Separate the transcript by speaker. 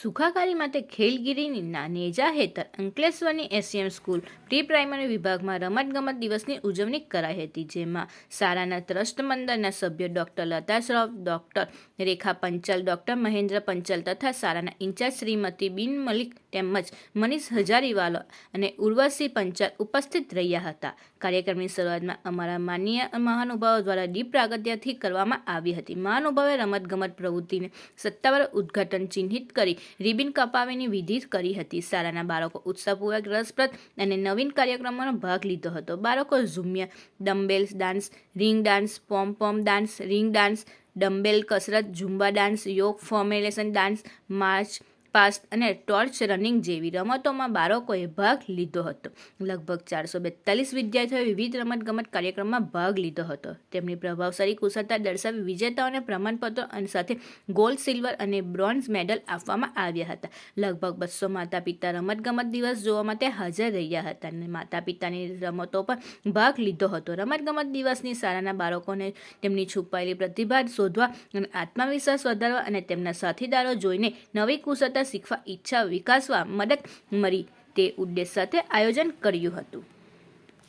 Speaker 1: સુખાકારી માટે ખેલગીરીની નાનેજા નેજા હેઠળ અંકલેશ્વરની એસએમ સ્કૂલ પ્રી પ્રાઇમરી વિભાગમાં રમતગમત દિવસની ઉજવણી કરાઈ હતી, જેમાં સારાના ટ્રસ્ટ મંડળના સભ્યો doctor Lata Shroff doctor Rekha Panchal, doctor Mahendra Panchal તથા સારાના ઇન્ચાર્જ શ્રીમતી બિન મલિક તેમજ મનીષ હજારીવાલો અને ઉર્વશી પંચાલ ઉપસ્થિત રહ્યા હતા. કાર્યક્રમની શરૂઆતમાં અમારા માનનીય મહાનુભાવો દ્વારા દીપ પ્રાગત્યથી કરવામાં આવી હતી. મહાનુભાવે રમતગમત પ્રવૃત્તિને સત્તાવાર ઉદ્ઘાટન ચિહ્નિત કરી રિબિન કપાવીની વિધિ કરી હતી. શાળાના બાળકો ઉત્સાહપૂર્વક રસપ્રદ અને નવીન કાર્યક્રમોનો ભાગ લીધો હતો. બાળકો ઝુમિયા, dumbbells dance, ring dance, pom pom dance, ring dance, dumbbell કસરત ઝુંબા ડાન્સ, યોગ ફોર્મેલેશન ડાન્સ, માર્ચ પાસ્ટ અને ટોર્ચ રનિંગ જેવી રમતોમાં બાળકોએ ભાગ લીધો હતો. લગભગ ચારસો બેતાલીસ વિદ્યાર્થીઓએ વિવિધ રમતગમત કાર્યક્રમમાં ભાગ લીધો હતો. તેમની પ્રભાવશાળી કુશળતા દર્શાવી વિજેતાઓને પ્રમાણપત્રો અને સાથે ગોલ્ડ, સિલ્વર અને બ્રોન્ઝ મેડલ આપવામાં આવ્યા હતા. લગભગ બસો માતા પિતા રમતગમત દિવસ જોવા માટે હાજર રહ્યા હતા અને માતા પિતાની રમતો પર ભાગ લીધો હતો. રમતગમત દિવસની શાળાના બાળકોને તેમની છુપાયેલી પ્રતિભા શોધવા અને આત્મવિશ્વાસ વધારવા અને તેમના સાથીદારો જોઈને નવી કુશળતા શીખવા ઈચ્છા વિકાસવા મદદ મળી તે ઉદ્દેશ સાથે આયોજન કર્યું હતું.